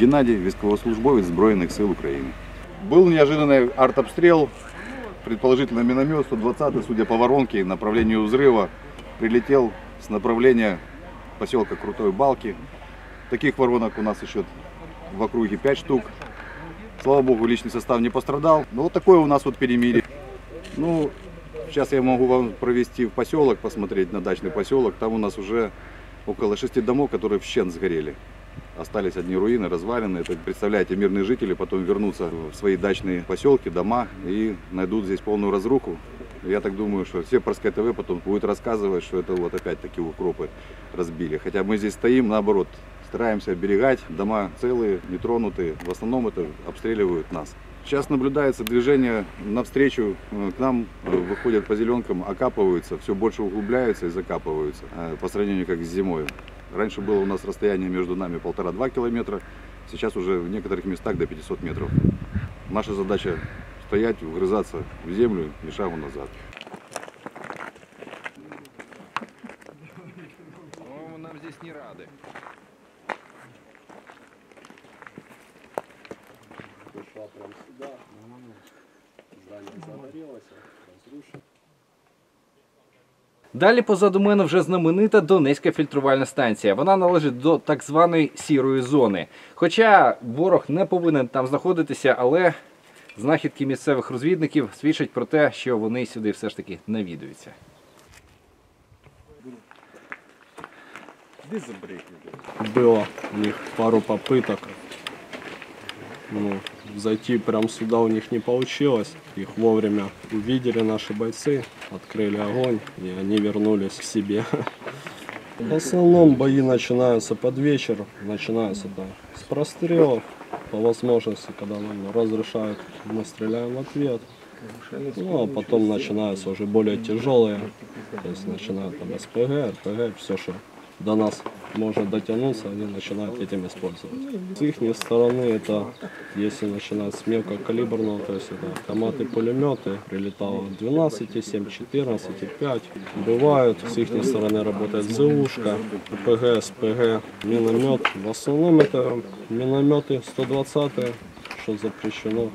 Геннадий, військовослужбовець Збройних сил України. Был неожиданный артобстрел, предположительно миномет 120, судя по воронке, направлению взрыва, прилетел с направления поселка Крутой Балки. Таких воронок у нас еще в округе 5 штук. Слава богу, личный состав не пострадал. Но вот такое у нас вот перемирие. Ну, сейчас я могу вам провести в поселок, посмотреть на дачный поселок. Там у нас уже около шести домов, которые в щен сгорели. Остались одни руины, развалины. Это, представляете, мирные жители потом вернутся в свои дачные поселки, дома и найдут здесь полную разруху. Я так думаю, что Сепарское ТВ потом будет рассказывать, что это вот опять-таки укропы разбили. Хотя мы здесь стоим, наоборот, стараемся оберегать. Дома целые, нетронутые. В основном это обстреливают нас. Сейчас наблюдается движение навстречу э, к нам, э, выходят по зеленкам, окапываются, все больше углубляются и закапываются э, по сравнению как с зимой. Раньше было у нас расстояние между нами полтора-два километра, сейчас уже в некоторых местах до 500 метров. Наша задача стоять, вгрызаться в землю, ни шагу назад. По-моему, нам здесь не рады. Пришла прям сюда. Здание загорелось, разрушено. Далі позаду мене вже знаменита Донецька фільтрувальна станція. Вона належить до так званої сірої зони. Хоча ворог не повинен там знаходитися, але знахідки місцевих розвідників свідчать про те, що вони сюди все ж таки навідуються. Было у них пару попыток. Ну, зайти прям сюда у них не получилось. Их вовремя увидели наши бойцы, открыли огонь, и они вернулись к себе. В основном бои начинаются под вечер, начинаются да, с прострелов. По возможности, когда нам разрешают, мы стреляем в ответ. Ну, а потом начинаются уже более тяжелые. То есть начинают там СПГ, РПГ, все, что до нас может дотянуться, они начинают этим использовать. С их стороны это, если начинать с мелкокалиберного, то есть это автоматы, пулеметы, прилетало 12, 7, 14, 5. Бывают, с их стороны работает ЗУшка, ПГ, СПГ, миномет. В основном это минометы 120 что запрещено.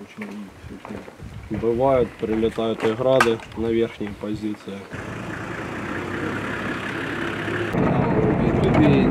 Бывают, прилетают и грады на верхние позиции. between